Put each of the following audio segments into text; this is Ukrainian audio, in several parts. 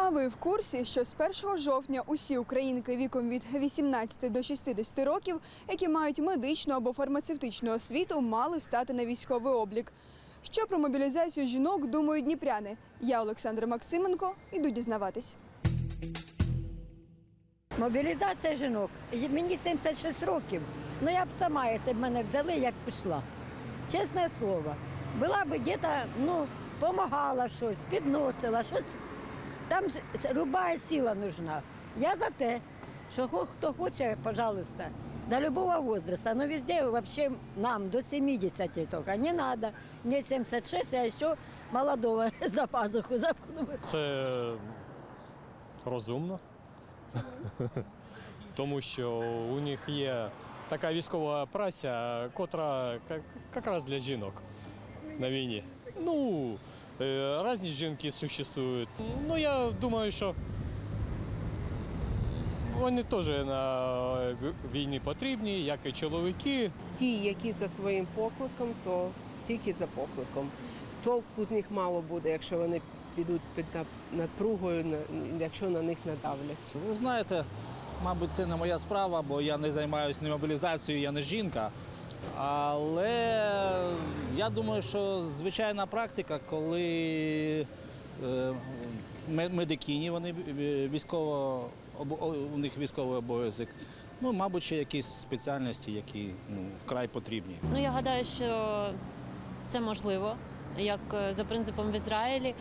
А ви в курсі, що з 1 жовтня усі українки віком від 18 до 60 років, які мають медичну або фармацевтичну освіту, мали встати на військовий облік. Що про мобілізацію жінок думають дніпряни? Я Олександр Максименко іду дізнаватись. Мобілізація жінок. Мені 76 років. Ну я б сама, якщо б мене взяли, як пішла. Чесне слово. Була б десь, ну, допомагала щось, підносила, щось. Там любая сила нужна. Я за те, що хто хоче, пожалуйста, до любого возраста. Но везде вообще нам до 70 только не надо. Мне 76, я еще молодого за пазуху запхну. Це розумно, тому що у них є така військова праця, котра якраз для жінок на війні. Ну, е, різні жінки существують. Ну, я думаю, що вони теж на війні потрібні, як і чоловіки. Ті, які за своїм покликом, то тільки за покликом. Толку з них мало буде, якщо вони підуть під напругою, якщо на них надавлять. Ви знаєте, мабуть, це не моя справа, бо я не займаюся ні мобілізацією, я не жінка. Але я думаю, що звичайна практика, коли е, ме- медикині, вони військово, у них військовий обов'язок. Ну, мабуть, ще якісь спеціальності, які ну, вкрай потрібні. Ну я гадаю, що це можливо, як е, за принципом в Ізраїлі,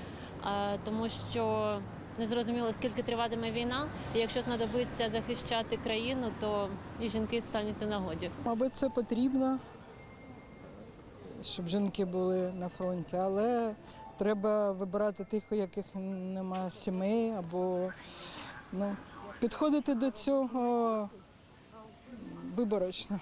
тому що не зрозуміло, скільки триватиме війна, і якщо знадобиться захищати країну, то і жінки стануть у нагоді. Мабуть, це потрібно, щоб жінки були на фронті, але треба вибирати тих, у яких немає сімей, або ну, підходити до цього виборочно.